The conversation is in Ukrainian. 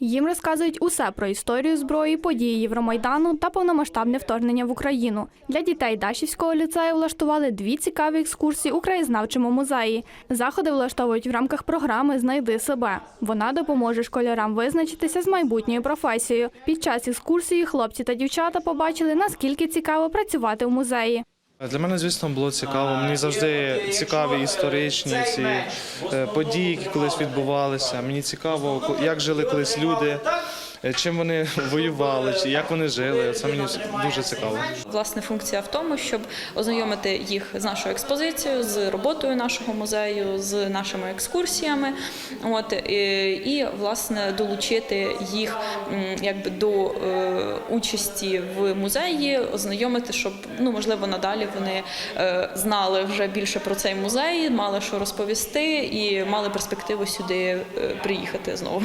Їм розказують усе про історію зброї, події Євромайдану та повномасштабне вторгнення в Україну. Для дітей Дашівського ліцею влаштували дві цікаві екскурсії у краєзнавчому музеї. Заходи влаштовують в рамках програми Знайди себе. Вона допоможе школярам визначитися з майбутньою професією. Під час екскурсії хлопці та дівчата побачили, наскільки цікаво працювати в музеї. Для мене, звісно, було цікаво. Мені завжди цікаві історичні ці е, події, які колись відбувалися. Мені цікаво, як жили колись люди, чим вони воювали, чи як вони жили. Це мені дуже цікаво. Власне, функція в тому, щоб ознайомити їх з нашою експозицією, з роботою нашого музею, з нашими екскурсіями. От і, і власне долучити їх якби до е, участі в музеї, ознайомити, щоб ну можливо надалі вони е, знали вже більше про цей музей, мали що розповісти і мали перспективу сюди е, приїхати знову.